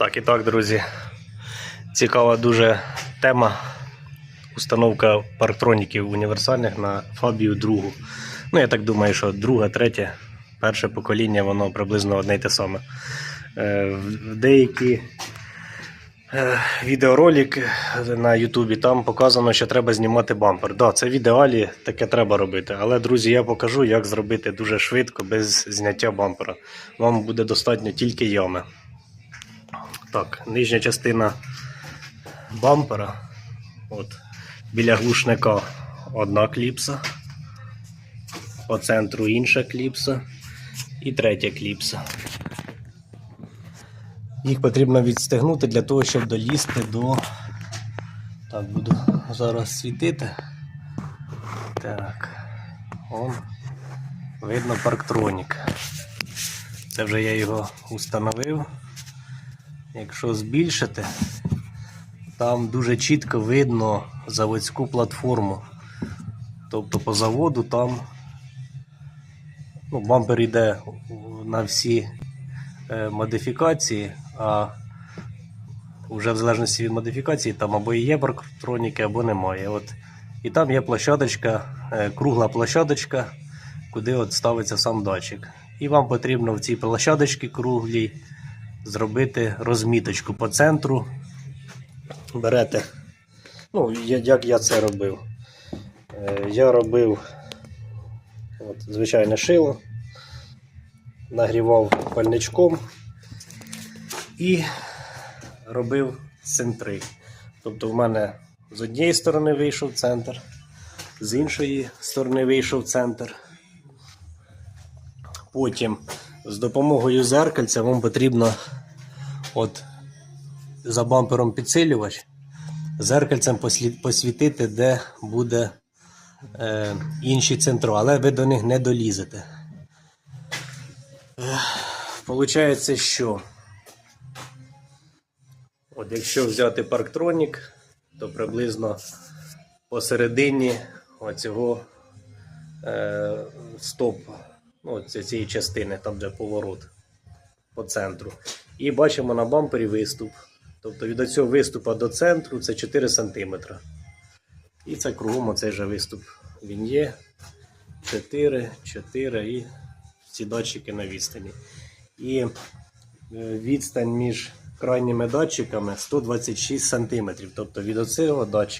Так і так, друзі. Цікава дуже тема. Установка парктроніків універсальних на Фабію другу. Ну, я так думаю, що друге, третє, перше покоління, воно приблизно одне й те саме. Е, В деякі е, відеоролики на Ютубі там показано, що треба знімати бампер. Да, це в ідеалі таке треба робити. Але, друзі, я покажу, як зробити дуже швидко без зняття бампера. Вам буде достатньо тільки ями. Так, нижня частина бампера. От, біля глушника одна кліпса. По центру інша кліпса. І третя кліпса. Їх потрібно відстегнути для того, щоб долізти до. Так, буду зараз світити. Так. Он. Видно парктронік. Це вже я його установив. Якщо збільшити, там дуже чітко видно заводську платформу. Тобто по заводу там ну, бампер йде на всі е, модифікації, а вже в залежності від модифікації там або є парктроніки, або немає. От. І там є площадочка, е, кругла площадочка, куди от ставиться сам датчик. І вам потрібно в цій площадочці круглій зробити розміточку по центру. Берете, ну, як я це робив. Е, Я робив от, звичайне шило, нагрівав пальничком і робив центри. Тобто в мене з однієї сторони вийшов центр, з іншої сторони вийшов центр. Потім з допомогою зеркальця вам потрібно от за бампером підсилювач зеркальцем посвітити, де буде е, інші центри, але ви до них не долізете. Ех, Получається, що от якщо взяти парктронік, то приблизно посередині оцього е, стоп, ну, ці- цієї частини, там де поворот по центру. І бачимо на бампері виступ. Тобто від цього виступу до центру це 4 см. І це кругом оцей же виступ. Він є 4, 4 і ці датчики на відстані. І е, відстань між крайніми датчиками 126 см. Тобто від оцього датчика